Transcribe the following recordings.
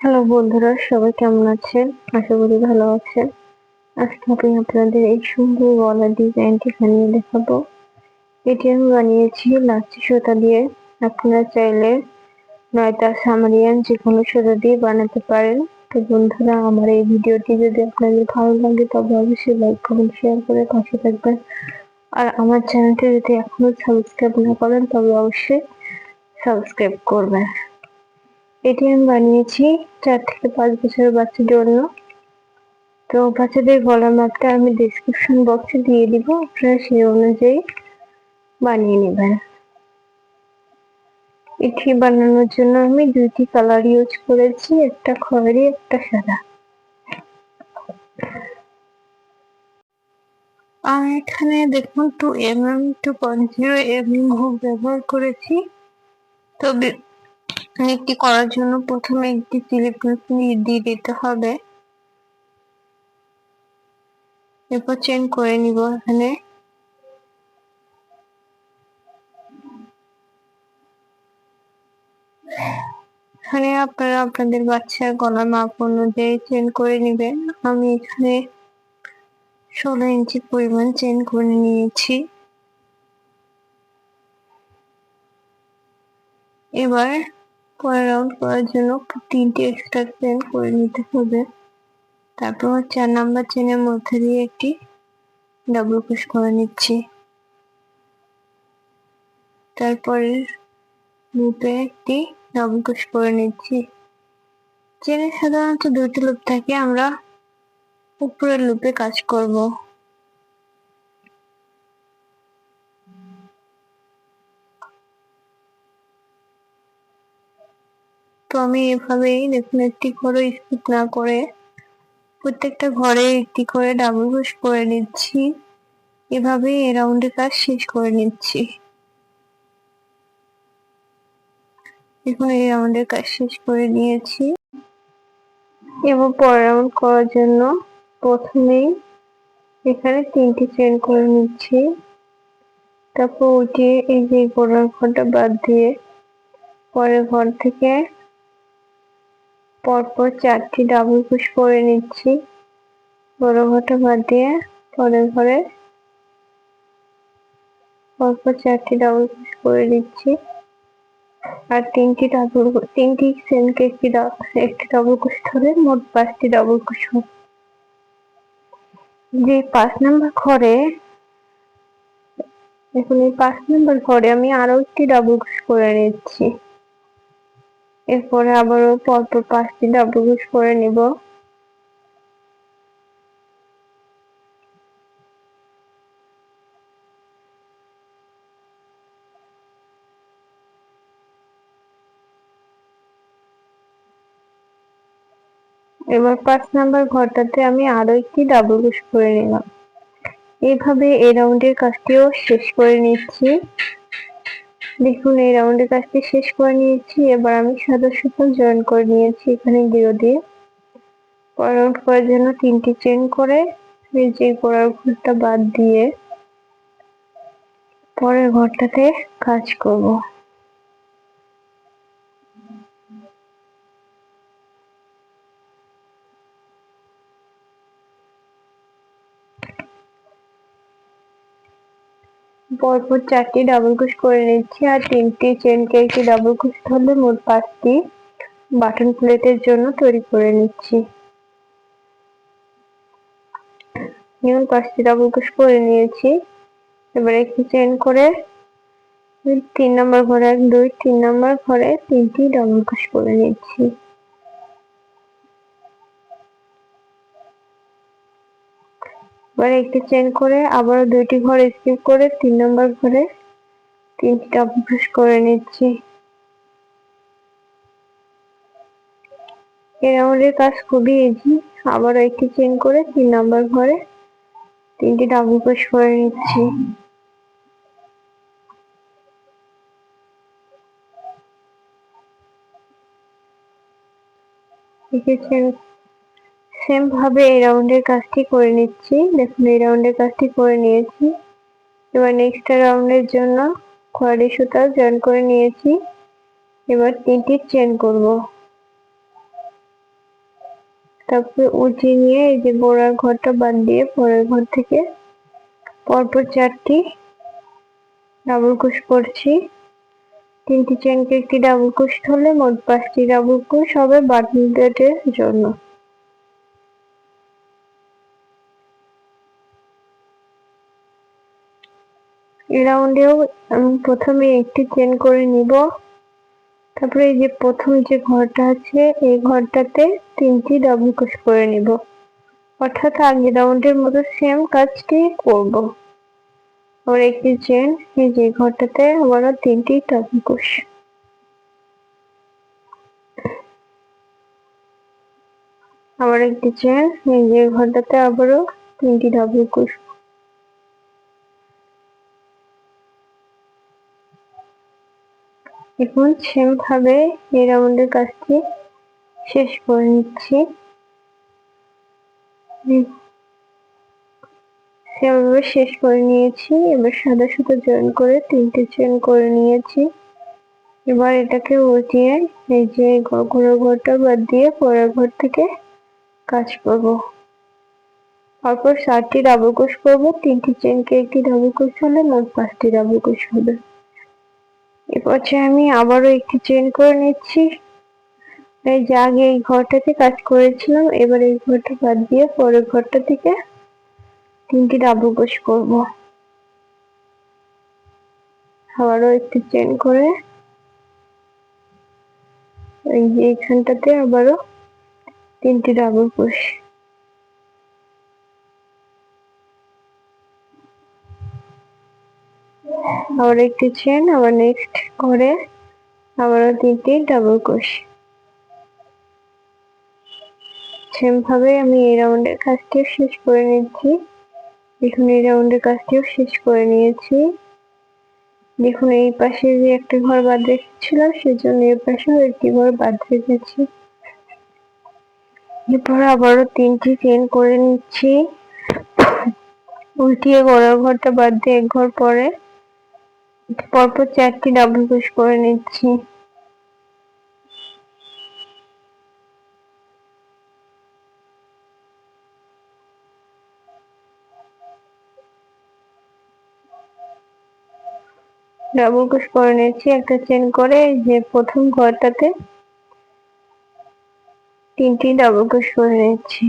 Hello বন্ধুরা, সবাই কেমন আছেন? আশা করি ভালো আছেন। আজকে আমি আপনাদের এই সুন্দর গলার ডিজাইনটি বানিয়ে দেখাবো। এটি আমি বানিয়েছি লাচ্ছি সুতা দিয়ে। আপনারা চাইলে নয়তা সামারিয়ান যে কোনো সুতা দিয়ে বানাতে পারেন। তো বন্ধুরা, আমার এই ভিডিওটি যদি আপনাদের ভালো লাগে, তবে অবশ্যই লাইক, কমেন্ট, শেয়ার করে পাশে থাকবেন। আর আমার চ্যানেলটি যদি এখনও সাবস্ক্রাইব না করেন, তবে অবশ্যই সাবস্ক্রাইব করবেন। এটি আমি বানিয়েছি, চার থেকে পাঁচ বছরের বাচ্চাদের জন্য। তো বাচ্চাদের গলার মাপটা আমি ডিসক্রিপশন বক্সে দিয়ে দিব, আপনারা সেই অনুযায়ী বানিয়ে নেবেন। এটি বানানোর জন্য আমি দুইটি কালার ইউজ করেছি, একটা খয়েরি, একটা সাদা। আর এখানে দেখুন two M M two point zero M M hook ব্যবহার করেছি। তবে একটি করার জন্য প্রথমে একটি স্লিপ দিয়ে দিতে হবে। এরপর চেন করে নিব এখানে। এখানে আপনারা আপনাদের বাচ্চার গলার মাপ অনুযায়ী চেন করে নেবেন। আমি এখানে ষোলো ইঞ্চি পরিমাণ চেন করে নিয়েছি। এবার পরে রাউন্ড করার জন্য তিনটি এক্সট্রা চেন করে নিতে হবে। তারপর চার নাম্বার চেনের মধ্যে দিয়ে একটি ডাবল ক্রোশ করে নিচ্ছি। তারপরে লুপে একটি ডাবল ক্রোশ করে নিচ্ছি। চেনে সাধারণত দুটি লুপ থাকে, আমরা উপরের লুপে কাজ করব। আমি এভাবেই দেখুন একটি ঘরে স্কিপ না করে প্রত্যেকটা ঘরে একটি করে ডাবল ঘোষ করে নিচ্ছি। এভাবেই এ রাউন্ডের কাজ শেষ করে নিচ্ছি। এখন এই রাউন্ডের কাজ শেষ করে নিয়েছি। এবং পরের রাউন্ড করার জন্য প্রথমেই এখানে তিনটি চেন করে নিচ্ছি। তারপর উঠিয়ে এই যে গোড়ার ঘরটা বাদ দিয়ে পরের ঘর থেকে পরপর চারটি ডাবল পুশ করে নিচ্ছি। বড় ঘরটা বাদ দিয়ে পরের ঘরে পরপর চারটি ডাবল পুশ করে নিচ্ছি। আর তিনটি ডাবল তিনটি সেনকে একটি একটি ডাবল কুশ ধরে মোট পাঁচটি ডাবল কুশ যে পাঁচ নাম্বার ঘরে, এখন এই পাঁচ নাম্বার ঘরে আমি আরও একটি ডাবল কুশ করে নিচ্ছি। এরপরে আবারও পরপর পাঁচটি ডাবল ক্রোশ করে নিব। এবার পাঁচ নাম্বার ঘরটাতে আমি আরও একটি ডাবল ক্রোশ করে নিলাম। এইভাবে এই রাউন্ডের কাজটিও শেষ করে নিচ্ছি। দেখুন, এই রাউন্ডের কাজটি শেষ করে নিয়েছি। এবার আমি সদস্যতা জয়েন করে নিয়েছি এখানে গিরো দিয়ে। রাউন্ড করার জন্য তিনটি চেন করে যে গোড়ার ঘরটা বাদ দিয়ে পরের ঘরটাতে কাজ করব। পরপর চারটি ডাবল কুশ করে নিচ্ছি আর তিনটি চেনকে একটি ডাবল কুশ ধরলে মোট পাঁচটি বাটন প্লেটের জন্য তৈরি করে নিচ্ছি। যেমন পাঁচটি ডাবল কুশ করে নিয়েছি। এবার একটি চেন করে তিন নম্বর ঘরে এক, দুই, তিন নম্বর ঘরে তিনটি ডাবল কুশ করে নিচ্ছি। এবার একটি চেন করে আবারও দুইটি ঘর স্কিপ করে তিন নম্বর ঘরে তিনটি ক্রোশ করে নিচ্ছি। এই রাউন্ডের কাজ খুবই ইজি আবারও একটি চেন করে তিন নম্বর ঘরে তিনটি ডাবল ক্রোশ করে নিচ্ছি। চেন সেম ভাবে এই রাউন্ডের কাজটি করে নিচ্ছি। দেখুন, এই রাউন্ডের কাজটি করে নিয়েছি। এবার নেক্সট রাউন্ডের জন্য খয়েরি সুতা জয়েন করে নিয়েছি। এবার তিনটি চেন করব। তারপরে উঁচিয়ে নিয়ে এই যে গোড়ার ঘরটা বাদ দিয়ে পরের ঘর থেকে পরপর চারটি ডাবল কুশ করছি। তিনটি চেনকে একটি ডাবল কুশ হলে মোট পাঁচটি ডাবল কুশ হবে বাটন প্লেটের জন্য। এই রাউন্ডেও আমি প্রথমে একটি চেন করে নিব। তারপরে এই যে প্রথম যে ঘরটা আছে, এই ঘরটাতে তিনটি ডাবল ক্রোশ করে নিব। অর্থাৎ আগে রাউন্ডের মতো সেম কাজটি করব। আবার একটি চেন এই যে ঘরটাতে আবারও তিনটি ডাবল ক্রোশ আবার একটি চেন এই যে ঘরটাতে আবারও তিনটি ডাবল ক্রোশ এখন সেম ভাবে এই রাউন্ডের কাজটি শেষ করে নিচ্ছি। সেভাবে শেষ করে নিয়েছি। এবার সাদা সুতো জয়েন করে তিনটে চেন করে নিয়েছি। এবার এটাকে উঠিয়ে এই যে ঘোড়া ঘরটা বাদ দিয়ে পরের ঘর থেকে কাজ করব। তারপর সাতটি ডাবল কোষ করব। তিনটি চেনকে একটি ডাবল কোষ হলে মোট পাঁচটি ডাবল কোষ হবে। এরপর আমি আবারও একটি চেন করে নিচ্ছি। এই যে আগে এই ঘরটাতে কাজ করেছিলাম, এবার এই ঘরটা বাদ দিয়ে পরের ঘরটা থেকে তিনটি ডাবল ক্রোশ করব। আবারও একটি চেন করে এই যে এখানটাতে আবারও তিনটি ডাবল ক্রোশ আবার একটি চেন আবার নেক্সট করে আবারও তিনটি ডাবল ক্রোশ সেম ভাবে আমি এই রাউন্ডের কাজটিও শেষ করে নিচ্ছি। দেখুন, এই রাউন্ডের কাজটিও শেষ করে নিয়েছি। দেখুন, এই পাশে যে একটা ঘর বাদ রেখেছিলাম, সেজন্য এই পাশেও একটি ঘর বাদ রেখেছি। এরপর আবারও তিনটি চেন করে নিচ্ছি। উল্টিয়ে গড়ার ঘরটা বাদ দিয়ে এক ঘর পরে পরপর চারটি ডাবল ক্রোশ করে নিচ্ছি। ডাবল ক্রোশ করে নিচ্ছি একটা চেন করে যে প্রথম ঘরটাতে তিনটি ডাবল ক্রোশ করে নিচ্ছি।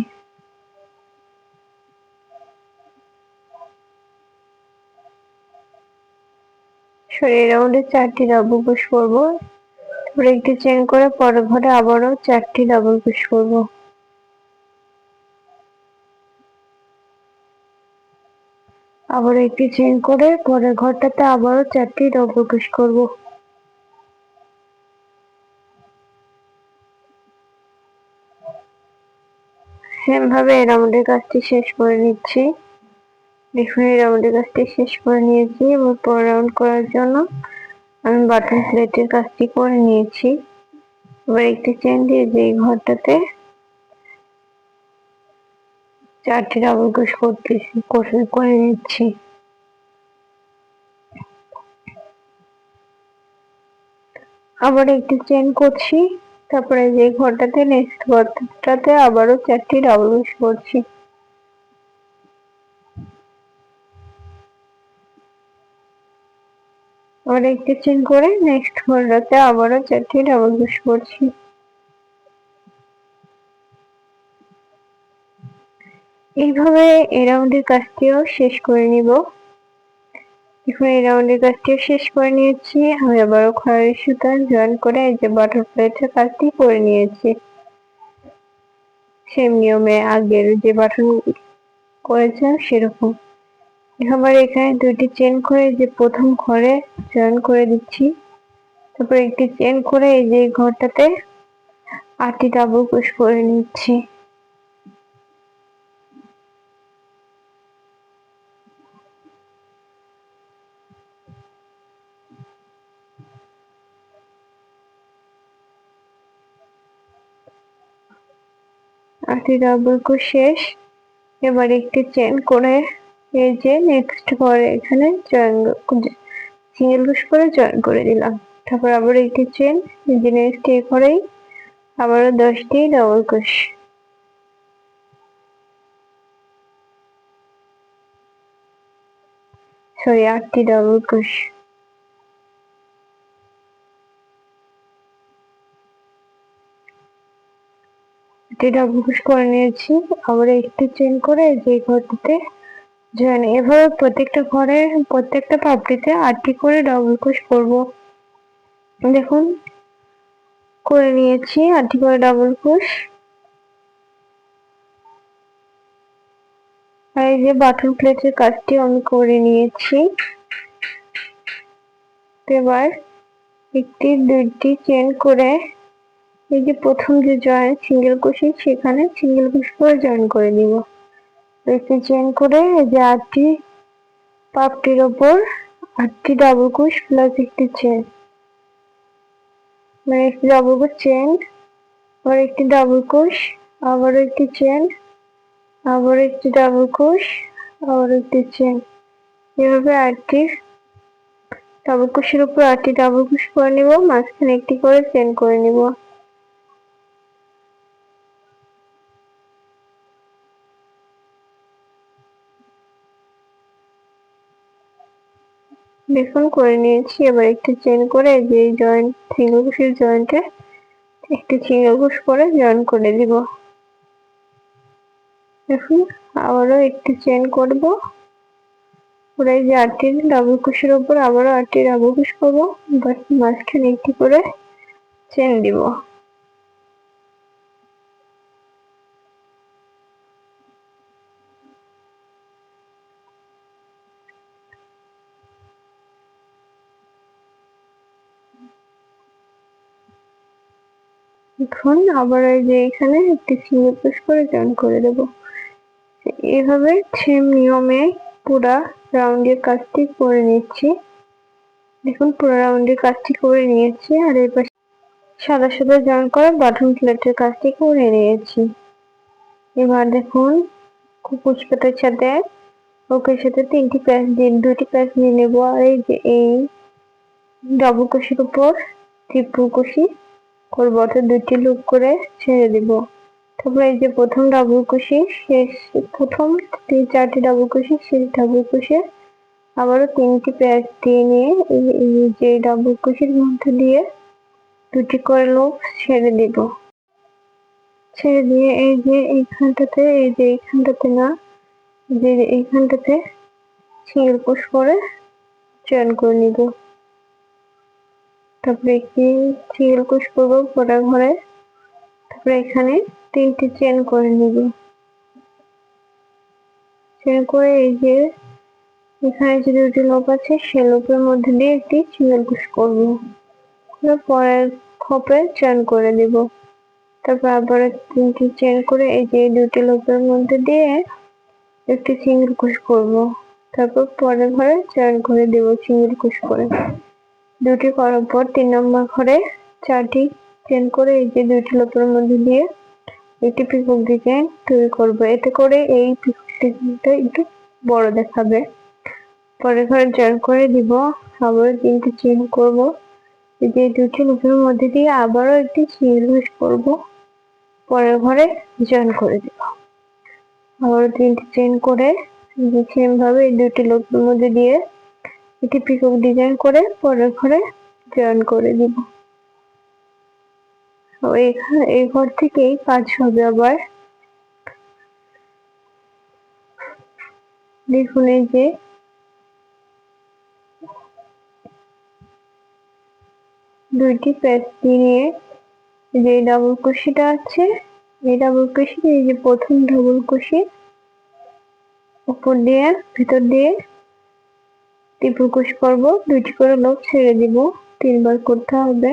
সরি রাউন্ডে চারটি ডাবল ক্রোশ করব। তারপরে একটি চেন করে পরের ঘরে আবারও চারটি ডাবল ক্রোশ করব। আবার একটি চেন করে পরের ঘরটাতে আবারও চারটি ডবল ক্রোশ করব। সেম ভাবে এই রাউন্ডের কাজটি শেষ করে নিচ্ছি। দেখুন এই রাউন্ডের কাজটি শেষ করে নিয়েছি। এবার পর রাউন্ড করার জন্য আমি বাটন প্লেটের কাজটি করে নিয়েছি। এবার একটি চেন দিয়ে যে ঘরটাতে চারটি ডাবল ক্রোশ করতেছি করে নিচ্ছি। আবার একটি চেন করছি। তারপরে যে ঘরটাতে নেক্সট ঘরটাতে আবারও চারটি ডাবল ক্রোশ করছি। আবার একটি চেন করে নেক্সট ঘরটাতে আবারও চারটি ডাবল ক্রোশ করছি। এইভাবে এই রাউন্ডের কাজটিও শেষ করে নিব। এখন এই রাউন্ডের কাজটিও শেষ করে নিয়েছি। আমি আবারও খয়েরি সুতা জয়েন করে এই যে বাটারফ্লাইটার কাজটি করে নিয়েছি। সেম নিয়মে আগের যে বাটন করেছিলাম সেরকম। এবার এখানে দুইটি চেন করে যে প্রথম ঘরে জয়েন করে দিচ্ছি। তারপর একটি চেন করে এই যে ঘরটাতে আটটি ডাবল ক্রোশ করে নিচ্ছি। আটটি ডাবল শেষ। এবার একটি চেন করে এই যে নেক্সট করে এখানে জয়েন সিঙ্গেল পুশ করে জয়েন করে দিলাম। তারপর আবার একটি চেন এই যে নেক্সট এ করেই আবারও দশটি ডবল কুশ সরি আটটি ডবল কুশ এটা ডাবল কুশ করে নিয়েছি। আবার একটু চেন করে যে ঘরটিতে জয়েন এভাবে প্রত্যেকটা ঘরে, প্রত্যেকটা পাপড়িতে আটটি করে ডাবল ক্রোশ করব। দেখুন, করে নিয়েছি আটটি করে ডাবল ক্রোশ আর এই যে বাটন প্লেটের কাজটি আমি করে নিয়েছি। এবার একটি, দুইটি চেন করে এই যে প্রথম যে জয়েন সিঙ্গেল কুশি সেখানে সিঙ্গেল কুশি করে জয়েন করে দিব একটি চেন করে এই যে আটটি পাপটির ওপর আটটি ডাবল কুশ প্লাস একটি চেন মানে একটি ডাবল কুশ চেন আবার একটি ডাবল কুশ আবার একটি চেন আবার একটি ডাবল কুশ আবার একটি চেন এভাবে আটটি ডাবল কুশের উপর আটটি ডাবল কুশ করে নিব, মাঝখানে একটি করে চেন করে নিব। দেখুন করে নিয়েছি, এবার একটু চেন করে যে জয়েন্ট সিঙ্গেল কুশের জয়েন্টে একটি সিঙ্গেল কুশ করে জয়েন করে দিব। দেখুন আবারও একটি চেন করব। ওরা যে আটটি ডাবল কুশের উপর আবারও আটটি ডাবল কুশ করব মাঝখানে একটি করে চেন দিব। এখন আবার এই যে এখানে একটি সিঙ্গেল পুশ করে জয়েন করে দেব। এভাবে সেম নিয়মে পুরা রাউন্ডের কাজটি করে নিচ্ছি। দেখুন, পুরো রাউন্ডের কাজটি করে নিয়েছি আর এই পাশে সাদা সাদা জয়েন করে বাটন প্লেটের কাজটি করে নিয়েছি। এবার দেখুন পুষ্পটার সাথে ওকের সাথে তিনটি প্যাচ দিয়ে দুটি প্যাচ নিয়ে নেব। আর এই যে এই ডাবল কুশির উপর ত্রিপুর কুশি করব অর্থাৎ দুটি লুপ করে ছেড়ে দিব। তারপরে এই যে প্রথম ডাবল কুশি শেষ প্রথম তিন চারটি ডাবল কুশি শেষ ডাবল কুশি আবারও তিনটি প্যাচ দিয়ে নিয়ে এই যে ডাবল কুশির মধ্যে দিয়ে দুটি করে লুপ ছেড়ে দিব। ছেড়ে দিয়ে এই যে এইখানটাতে, এই যে এইখানটাতে না যে এইখানটাতে সিঙ্গেল পুশ করে চয়ন করে নিব। তারপরে একটি সিঙ্গেল কুশ করব পরা ঘরে। তারপরে এখানে তিনটি চেন করে নিব। চেন করে এই যে এখানে যে দুটি লোক আছে, সে লোকের মধ্যে দিয়ে একটি সিঙ্গেল কুশ করব। পরের খোপে চেন করে দিব তারপর আবার তিনটি চেন করে এই যে দুটি লোকের মধ্যে দিয়ে একটি সিঙ্গেল কুশ করব। তারপর পরের ঘরে চেন করে দেব সিঙ্গেল কুশ করে। দুটি করার পর তিন নম্বর ঘরে চারটি চেন করে এই যে দুইটি লোকের মধ্যে দিয়ে একটি পিকক ডিজাইন তৈরি করব। এতে করে এই পিকক ডিজাইনটা একটু বড় দেখাবে। পরের ঘরে জয়েন করে দিব। আবার তিনটি চেন করব। এই যে দুটি লোকের মধ্যে দিয়ে আবারও একটি সিঙ্গেল করব। পরের ঘরে জয়েন করে দিব। আবার তিনটি চেন করে সেম ভাবে এই দুটি লোকের মধ্যে দিয়ে একটি পিকক ডিজাইন করে পরের ঘরে জয়েন করে দিব। এখানে এই ঘর থেকেই কাজ হবে আবার। দেখুন এই যে দুইটি প্যাচ নিয়ে যে ডাবল কুশিটা আছে, এই ডাবল কুশি এই যে প্রথম ডাবল কুশি উপর দিয়ে, ভিতর দিয়ে ত্রিপুর কুশ করব দুইটি করে লোক ছেড়ে দিব। তিনবার করতে হবে।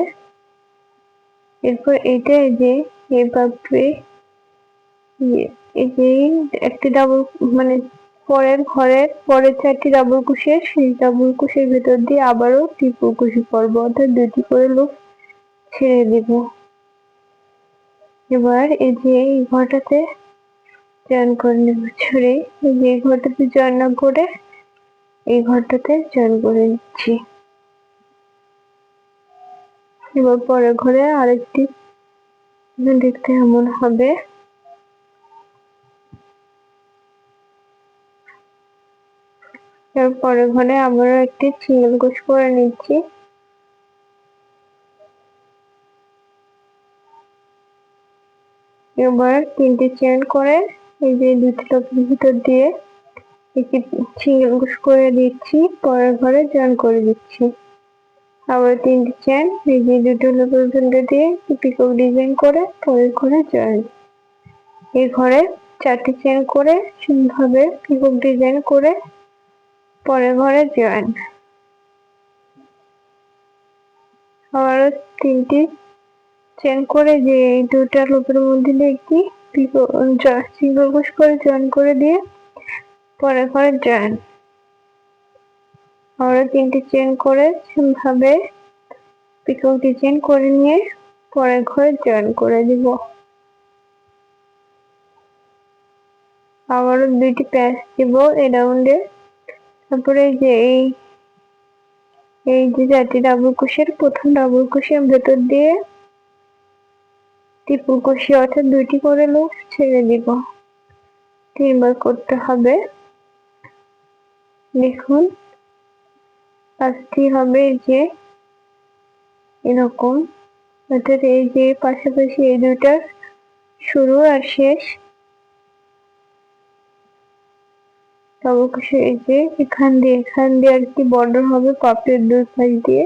এরপর এটা যে এইভাবে এই যে একটি ডাবল মানে পরের ঘরের পরের চারটি ডাবল কুশের, সেই ডাবল কুশের ভেতর দিয়ে আবারও ত্রিপুর কুশি করব অর্থাৎ দুটি করে লোক ছেড়ে দিব। এবার এই যে এই ঘরটাতে জয়েন করে নেব। ছড়ে এই যে ঘরটাতে জয়েন না করে এই ঘরটাতে জয়েন করে নিচ্ছি। এবার পরের ঘরে আরেকটি দেখতে এমন হবে। তারপরে ঘরে আবারও একটি সিঙ্গেল কুচ করে নিচ্ছি। এবার তিনটি চেন করে এই যে দুটি ভিতর দিয়ে সিঙ্গেল করে দিচ্ছি, পরের ঘরে জয়েন করে দিচ্ছি। আবার তিনটি চেন এই যে দুটো লোকের ভিতর দিয়ে পিকক ডিজাইন করে পরের ঘরে জয়েন এই ঘরে চারটি চেন করে সুন্দরভাবে পিকক ডিজাইন করে পরের ঘরে জয়েন আবারও তিনটি চেন করে যে দুটা লুপের মধ্যে দিয়ে একটি সিঙ্গল করে জয়েন করে দিয়ে পরে ঘরে জয়েন আবারও তিনটি চেন করে ভাবে পিকক ডিজাইন করে নিয়ে পরের ঘরে জয়েন করে দিব। আবারও দুইটি প্যাচ দিব এই রাউন্ডে তারপরে যে এই এই যে চারটি ডাবল কুশের প্রথম ডাবল কুশের ভেতর দিয়ে ত্রিপুল কুশি অর্থাৎ দুইটি করে লুপ ছেড়ে দিব। তিনবার করতে হবে। দেখুন কাজটি হবে যে এরকম। অর্থাৎ এই যে পাশাপাশি এই দুটার শুরু আর শেষ। অবশ্যই এই যে এখান দিয়ে এখান দিয়ে আর কি বর্ডার হবে পাপের দুই পাশ দিয়ে।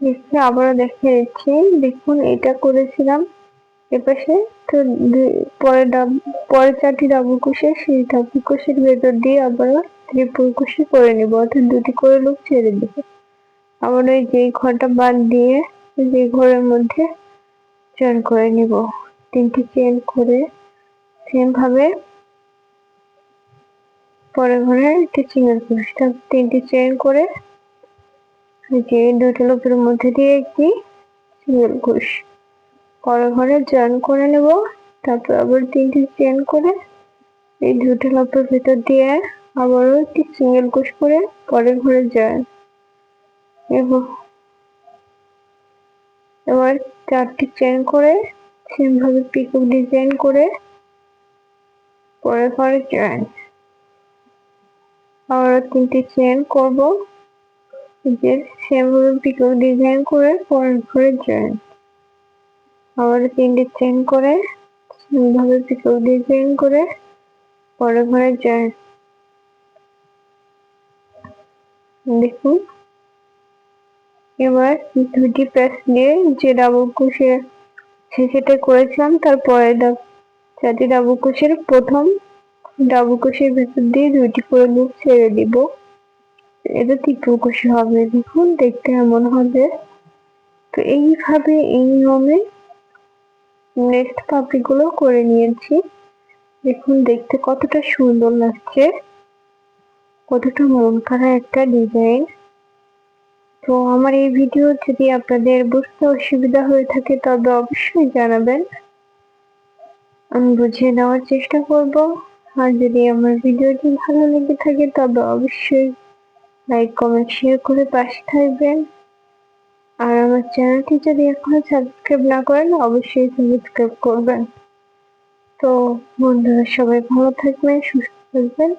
দেখছি আবারও দেখে দেখুন, এটা করেছিলাম এপাশে তো পরে পরে চারটি ডাবল কুশে সেই ডাবল কুশের ভেতর দিয়ে আবার ত্রিপুল কুশি করে নিব, অর্থাৎ দুটি করে লোক ছেড়ে দিব। আবার ওই যে ঘরটা বাদ দিয়ে যে ঘরের মধ্যে জয়েন করে নিব। তিনটি চেন করে সেম ভাবে পরে ঘরে একটি সিঙ্গেল ক্রোশটা তিনটি চেন করে যে দুটো লোকের মধ্যে দিয়ে একটি সিঙ্গেল ক্রোশ পরে ঘরে জয়েন করে নেব। তারপর আবার তিনটি চেন করে এই দুটো লোকের ভিতর দিয়ে আবারও একটি সিঙ্গেল ক্রোশ করে পরের ঘরে জয়েন এবং এবার চারটি চেন করে সেম ভাবে পিকক ডিজাইন করে পরের ঘরে জয়েন আবারও তিনটি চেন করব। যে সেম ভাবে পিকক ডিজাইন করে পরের ঘরে জয়েন আবার তিনটি চেন করে ভাবে পিকক ডিজাইন করে পরের ঘরে জয়েন দেখুন। এবার দুটি প্যাচ দিয়ে যে ডাবল কুশে সেটা করেছিলাম তারপরে চারটি ডাবল কুশের প্রথম ডাবল কুশের ভেতর দিয়ে দুইটি করে লুপ ছেড়ে দিব। এটা ত্রিপুল কুশি হবে। দেখুন, দেখতে এমন হবে। তো এইভাবে এই নিয়মে নেক্সট পাপড়িগুলো করে নিয়েছি। দেখুন, দেখতে কতটা সুন্দর লাগছে। কতটা মন করা একটা ডিজাইন তো আমার এই ভিডিও যদি আপনাদের বুঝতে অসুবিধা হয়ে থাকে, তবে অবশ্যই জানাবেন। আমি বুঝিয়ে নেওয়ার চেষ্টা করব। আর যদি আমার ভিডিওটি ভালো লেগে থাকে, তবে অবশ্যই লাইক কমেন্ট শেয়ার করে পাশে থাকবেন। আর আমার চ্যানেলটি যদি এখনও সাবস্ক্রাইব না করেন, অবশ্যই সাবস্ক্রাইব করবেন। তো বন্ধুরা, সবাই ভালো থাকবেন, সুস্থ থাকবেন।